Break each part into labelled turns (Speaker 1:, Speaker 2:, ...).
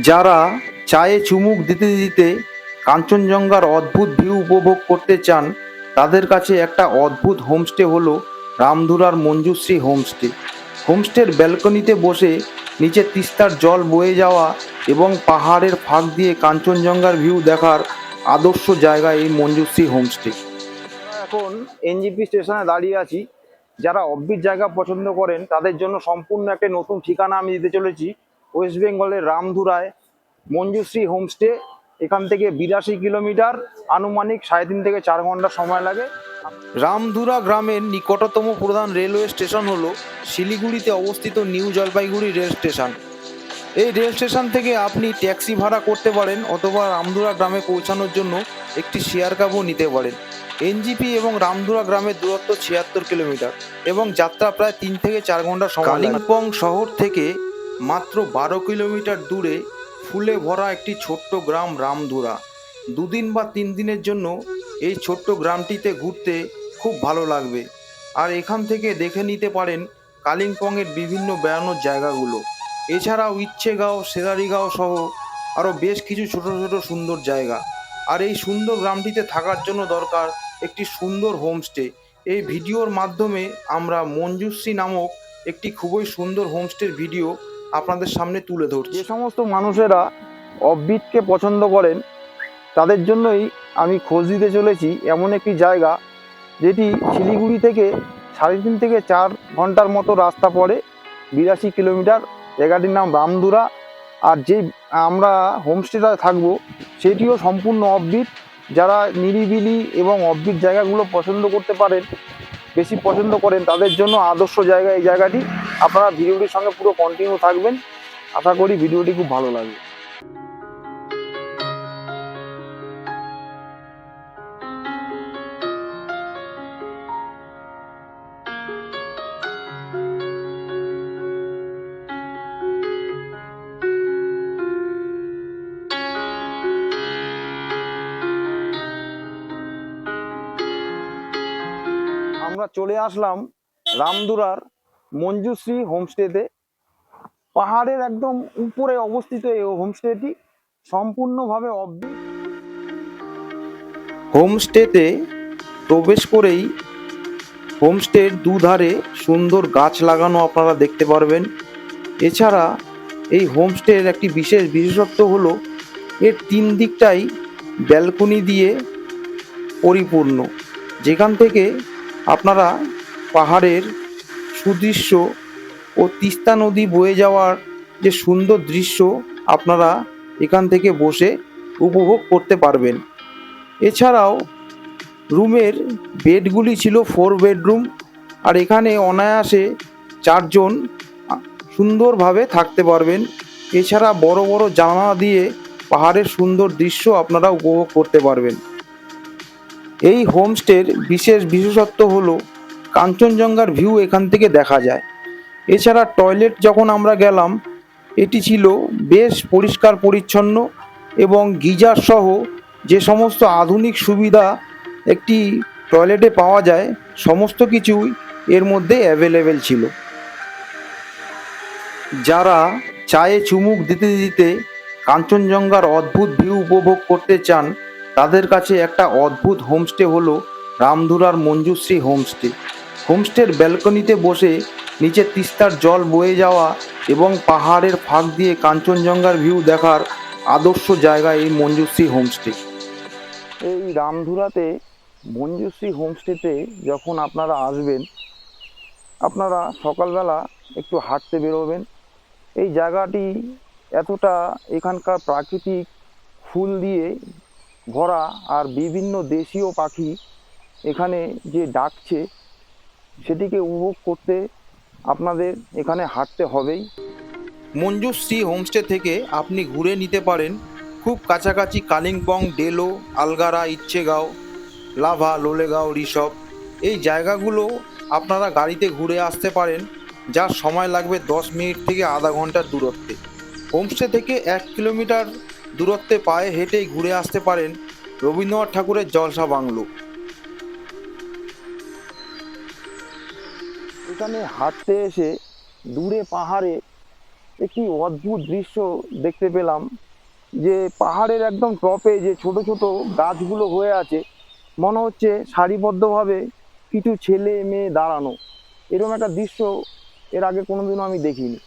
Speaker 1: যারা চায়ে চুমুক দিতে দিতে কাঞ্চনজঙ্ঘার অদ্ভুত ভিউ উপভোগ করতে চান, তাদের কাছে একটা অদ্ভুত হোমস্টে হলো রামধুরার মঞ্জুশ্রী হোমস্টে। হোমস্টের ব্যালকনিতে বসে নিচে তিস্তার জল বয়ে যাওয়া এবং পাহাড়ের ফাঁক দিয়ে কাঞ্চনজঙ্ঘার ভিউ দেখার আদর্শ জায়গা এই মঞ্জুশ্রী হোমস্টে। এখন এনজিপি স্টেশনে দাঁড়িয়ে আছি। যারা অব্বির জায়গা পছন্দ করেন, তাদের জন্য সম্পূর্ণ একটা নতুন ঠিকানা আমি দিতে চলেছি। ওয়েস্ট বেঙ্গলের রামধুরায় মঞ্জুশ্রী হোমস্টে এখান থেকে বিরাশি কিলোমিটার আনুমানিক সাড়ে তিন থেকে চার ঘণ্টা সময় লাগে। রামধুরা গ্রামের নিকটতম প্রধান রেলওয়ে স্টেশন হলো শিলিগুড়িতে অবস্থিত নিউ জলপাইগুড়ি রেল স্টেশন। এই রেল স্টেশন থেকে আপনি ট্যাক্সি ভাড়া করতে পারেন অথবা রামধুরা গ্রামে পৌঁছানোর জন্য একটি শেয়ার ক্যাবও নিতে পারেন। এনজিপি এবং রামধুরা গ্রামের দূরত্ব ছিয়াত্তর কিলোমিটার এবং যাত্রা প্রায় তিন থেকে চার ঘণ্টা সময় কালিম্পং শহর থেকে মাত্র বারো কিলোমিটার দূরে ফুলে ভরা একটি ছোট্ট গ্রাম রামধুরা। দুদিন বা তিন দিনের জন্য এই ছোট্ট গ্রামটিতে ঘুরতে খুব ভালো লাগবে। আর এখান থেকে দেখে নিতে পারেন কালিম্পংয়ের বিভিন্ন বেড়ানোর জায়গাগুলো। এছাড়াও ইচ্ছেগাঁও সেরারিগাঁও সহ আরও বেশ কিছু ছোট ছোট সুন্দর জায়গা। আর এই সুন্দর গ্রামটিতে থাকার জন্য দরকার একটি সুন্দর হোমস্টে। এই ভিডিওর মাধ্যমে আমরা মঞ্জুশ্রী নামক একটি খুবই সুন্দর হোমস্টের ভিডিও আপনাদের সামনে তুলে ধরছি। যে সমস্ত মানুষেরা অফবিটকে পছন্দ করেন, তাদের জন্যই আমি খোঁজ দিতে চলেছি এমন একটি জায়গা, যেটি শিলিগুড়ি থেকে সাড়ে তিন থেকে চার ঘণ্টার মতো রাস্তা পড়ে, বিরাশি কিলোমিটার। জায়গাটির নাম রামদুরা। আর যে আমরা হোমস্টেটা থাকব, সেটিও সম্পূর্ণ অফবিট। যারা নিরিবিলি এবং অফবিট জায়গাগুলো পছন্দ করতে পারেন, বেশি পছন্দ করেন, তাদের জন্য আদর্শ জায়গা এই জায়গাটি। আপনারা ভিডিওটির সঙ্গে পুরো কন্টিনিউ থাকবেন। আশা করি ভিডিওটি খুব ভালো লাগবে। আমরা চলে আসলাম রামদুরার মঞ্জুশ্রী হোমস্টেতে। পাহাড়ের একদম উপরে অবস্থিত এই হোমস্টেটি সম্পূর্ণভাবে অব্দি হোমস্টেতে প্রবেশ করেই হোমস্টের দুধারে সুন্দর গাছ লাগানো আপনারা দেখতে পারবেন। এছাড়া এই হোমস্টের একটি বিশেষ বিশেষত্ব হলো, এর তিন দিকটাই ব্যালকনি দিয়ে পরিপূর্ণ। যেখান থেকে আপনারা পাহাড়ের সুদৃশ্য ও তিস্তা নদী বয়ে যাওয়ার যে সুন্দর দৃশ্য আপনারা এখান থেকে বসে উপভোগ করতে পারবেন। এছাড়াও রুমের বেডগুলি ছিল ফোর বেডরুম আর এখানে অনায়াসে চারজন সুন্দরভাবে থাকতে পারবেন। এছাড়া বড় বড় জানালা দিয়ে পাহাড়ের সুন্দর দৃশ্য আপনারা উপভোগ করতে পারবেন। এই হোমস্টের বিশেষ বিশেষত্ব হলো কাঞ্চনজঙ্ঘার ভিউ এখান থেকে দেখা যায়। এছাড়া টয়লেট যখন আমরা গেলাম, এটি ছিল বেশ পরিষ্কার পরিচ্ছন্ন এবং গিজার সহ যে সমস্ত আধুনিক সুবিধা একটি টয়লেটে পাওয়া যায়, সমস্ত কিছুই এর মধ্যে অ্যাভেলেবেল ছিল। যারা চায়ে চুমুক দিতে দিতে কাঞ্চনজঙ্ঘার অদ্ভুত ভিউ উপভোগ করতে চান, তাদের কাছে একটা অদ্ভুত হোমস্টে হলো রামধুরার মঞ্জুশ্রী হোমস্টে হোমস্টের ব্যালকনিতে বসে নিচে তিস্তার জল বয়ে যাওয়া এবং পাহাড়ের ফাঁক দিয়ে কাঞ্চনজঙ্ঘার ভিউ দেখার আদর্শ জায়গা এই মঞ্জুশ্রী হোমস্টে। এই রামধুরাতে মঞ্জুশ্রী হোমস্টেতে যখন আপনারা আসবেন, আপনারা সকালবেলা একটু হাঁটতে বেরোবেন। এই জায়গাটি এতটা এখানকার প্রাকৃতিক ফুল দিয়ে ভরা আর বিভিন্ন দেশীয় পাখি এখানে যে ডাকছে সেটিকে উপভোগ করতে আপনাদের এখানে হাঁটতে হবেই। মঞ্জুশ্রী হোমস্টে থেকে আপনি ঘুরে নিতে পারেন খুব কাছাকাছি কালিম্পং, ডেলো, আলগারা, ইচ্ছেগাঁও, লাভা, লোলেগাঁও ঋষভ এই জায়গাগুলো আপনারা গাড়িতে ঘুরে আসতে পারেন, যার সময় লাগবে দশ মিনিট থেকে আধা ঘণ্টার দূরত্বে। হোমস্টে থেকে এক কিলোমিটার দূরত্বে পায়ে হেঁটেই ঘুরে আসতে পারেন রবীন্দ্রনাথ ঠাকুরের জলসা বাংলো। এখানে হাঁটতে এসে দূরে পাহাড়ে একটি অদ্ভুত দৃশ্য দেখতে পেলাম, যে পাহাড়ের একদম টপে যে ছোট ছোট গাছগুলো হয়ে আছে, মনে হচ্ছে সারিবদ্ধভাবে কিছু ছেলে মেয়ে দাঁড়ানো। এরকম একটা দৃশ্য এর আগে কোনোদিনও আমি দেখিনি।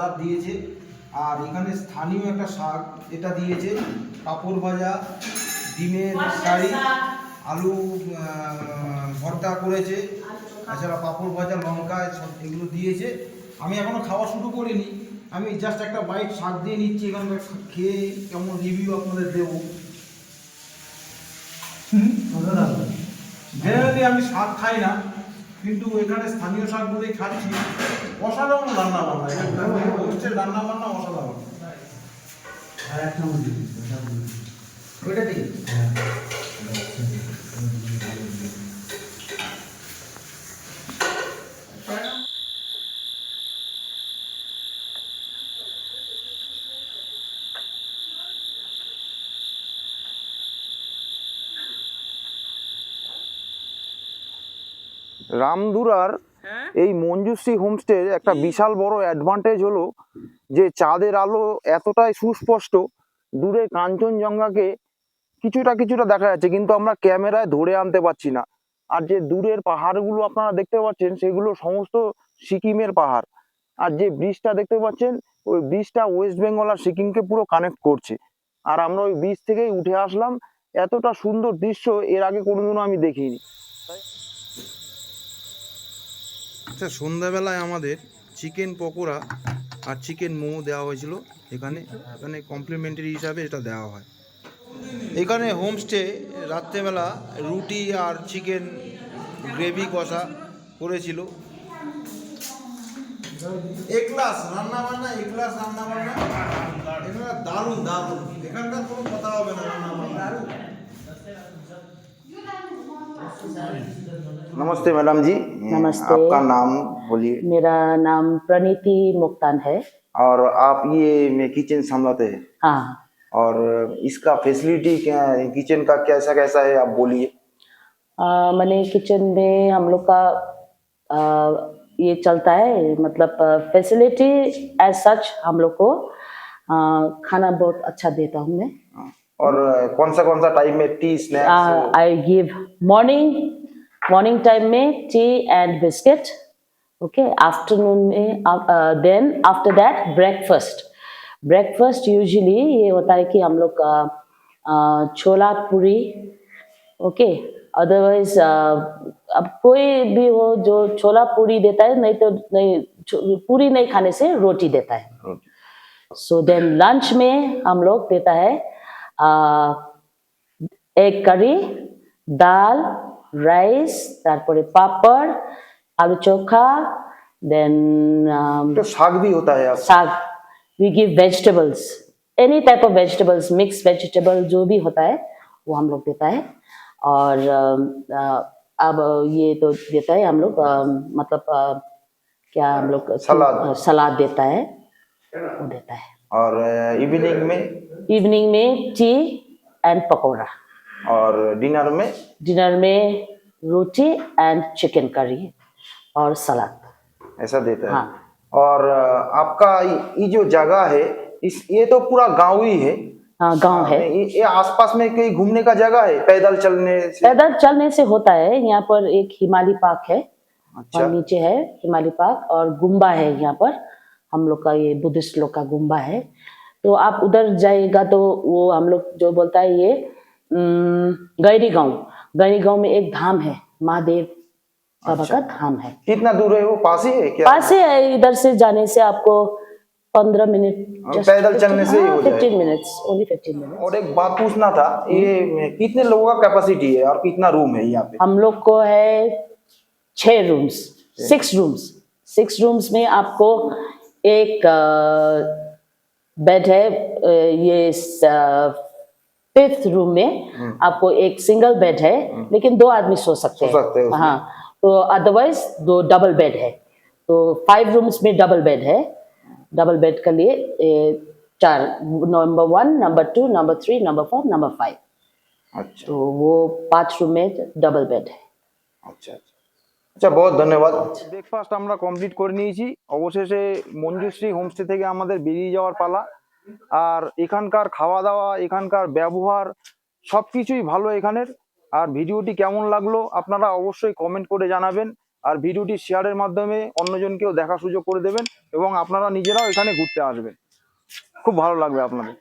Speaker 2: সালাদ দিয়েছে। আর এখানে স্থানীয় একটা শাক এটা দিয়েছে পাঁপড় ভাজা ডিমের কারি আলু ভর্তা করেছে এছাড়া পাঁপড় ভাজা লঙ্কা সব এগুলো দিয়েছে। আমি এখনও খাওয়া শুরু করিনি। আমি জাস্ট একটা বাইট শাক দিয়ে নিচ্ছি এখানে খেয়ে কেমন রিভিউ আপনাদের দেবো। জেনারেলি আমি শাক খাই না। কিন্তু এখানে স্থানীয় শাকগুলোই খাচ্ছি অসাধারণ রান্না বান্না। হচ্ছে রান্না বান্না অসাধারণ। হ্যাঁ একটা ওইটা দিই
Speaker 1: রামধুরার এই মঞ্জুশ্রী হোমস্টের একটা বিশাল বড় অ্যাডভান্টেজ হলো যে চাঁদের আলো এতটাই সুস্পষ্ট দূরে কাঞ্চনজঙ্ঘাকে কিছুটা কিছুটা দেখা যাচ্ছে কিন্তু আমরা ক্যামেরায় ধরে আনতে পারছি না। আর যে দূরের পাহাড়গুলো আপনারা দেখতে পাচ্ছেন সেগুলো সমস্ত সিকিমের পাহাড়। আর যে ব্রিজটা দেখতে পাচ্ছেন ওই ব্রিজটা ওয়েস্ট বেঙ্গল আর সিকিমকে পুরো কানেক্ট করছে। আর আমরা ওই ব্রিজ থেকেই উঠে আসলাম। এতটা সুন্দর দৃশ্য এর আগে কোনোদিনও আমি দেখিনি।
Speaker 2: আচ্ছা সন্ধ্যাবেলায় আমাদের চিকেন পকোড়া আর চিকেন মোমো দেওয়া হয়েছিল। এখানে এখানে কমপ্লিমেন্টারি হিসাবে এটা দেওয়া হয়। এখানে হোমস্টে রাত্রেবেলা রুটি আর চিকেন গ্রেভি কষা করেছিল। একলাস রান্না বান্না রান্না বান্না এখানে দারুণ দারুণ। এখানকার কোনো কথা হবে না রান্না বান্না
Speaker 1: नमस्ते मैडम जी।
Speaker 3: नमस्ते।
Speaker 1: आपका नाम बोलिए।
Speaker 3: मेरा नाम प्रणीति मुक्तान है।
Speaker 1: और आप ये किचन संभालते हैं?
Speaker 3: हाँ।
Speaker 1: और इसका फैसिलिटी क्या है? किचन का कैसा कैसा है आप बोलिए।
Speaker 3: मैंने किचन में हम लोग का अ, ये चलता है मतलब फैसिलिटी एज सच हम लोग को अ, खाना बहुत अच्छा देता हूँ मैं।
Speaker 1: और कौन सा कौन सा टाइम में tea snacks
Speaker 3: I give morning morning time में tea and biscuit okay afternoon में then after that breakfast breakfast usually ये होता है कि हम लोग का छोला पूरी ओके अदरवाइज़ अब कोई भी हो जो छोला पूरी देता है नहीं तो नहीं पूरी नहीं खाने से रोटी देता है। सो देन लंच में हम लोग देता है एग करी ডাল রাইস তারপরে পাপড় আলু চোখা দেন
Speaker 1: तो साग भी होता है आप
Speaker 3: saag we give vegetables any type of vegetables mix vegetable जो भी होता है वो हम लोग देता है और अम, अ, अब ये तो देता है हम लोग अम, मतलब अ, क्या हम लोग
Speaker 1: सलाद।
Speaker 3: सलाद देता है वो देता है
Speaker 1: और इवनिंग में
Speaker 3: इवनिंग में टी एंड पकौड़ा
Speaker 1: और डिनर में?
Speaker 3: डिनर में रोटी एंड चिकन करी और सलाद
Speaker 1: ऐसा देता है।
Speaker 3: हाँ।
Speaker 1: और आपका ये जो जगह है इस ये तो पूरा गाँव ही है।
Speaker 3: हाँ गाँव है
Speaker 1: ये, ये आसपास में कहीं घूमने का जगह है? पैदल चलने से?
Speaker 3: पैदल चलने से होता है। यहाँ पर एक हिमालय पार्क है।
Speaker 1: अच्छा।
Speaker 3: और नीचे है हिमालय पार्क और गुम्बा है यहाँ पर। हम लोग का ये बुद्धिस्ट लोग का गुम्बा है। तो आप उधर जाएगा तो वो हम लोग जो बोलता है ये गैरी गाँव गैरी गाँव में एक धाम है महादेव बाबा
Speaker 1: अच्छा।
Speaker 3: का धाम है।
Speaker 1: कितना दूर है वो? पास ही है क्या?
Speaker 3: पास ही है इधर से जाने से आपको पंद्रह मिनट
Speaker 1: पैदल चलने से।
Speaker 3: Fifteen minutes only fifteen minute
Speaker 1: और एक बात पूछना था ये कितने लोगों का कैपेसिटी है और कितना रूम है यहाँ पे?
Speaker 3: हम लोग को है छह rooms six rooms six rooms में आपको एक बेड है ये फिफ्थ रूम में आपको एक सिंगल बेड है लेकिन दो आदमी सो सकते
Speaker 1: सो सकते हैं
Speaker 3: हैं
Speaker 1: उसमें।
Speaker 3: हाँ तो अदरवाइज दो डबल बेड है तो फाइव रूम्स में डबल बेड है डबल बेड के लिए ए, चार number one number two number three number four number five
Speaker 1: अच्छा
Speaker 3: तो वो पांच रूम में डबल बेड है
Speaker 1: আচ্ছা আচ্ছা আচ্ছা বহুত ধন্যবাদ ব্রেকফাস্ট আমরা কমপ্লিট করে নিয়েছি অবশেষে মঞ্জুশ্রী হোমস্টে থেকে আমাদের বেরিয়ে যাওয়ার পালা আর এখানকার খাওয়া দাওয়া এখানকার ব্যবহার সব কিছুই ভালো এখানের। আর ভিডিওটি কেমন লাগল আপনারা অবশ্যই কমেন্ট করে জানাবেন। আর ভিডিওটি শেয়ারের মাধ্যমে অন্যজনকেও দেখা সুযোগ করে দেবেন এবং আপনারা নিজেরাও এখানে ঘুরতে আসবেন। খুব ভালো লাগবে আপনাদের।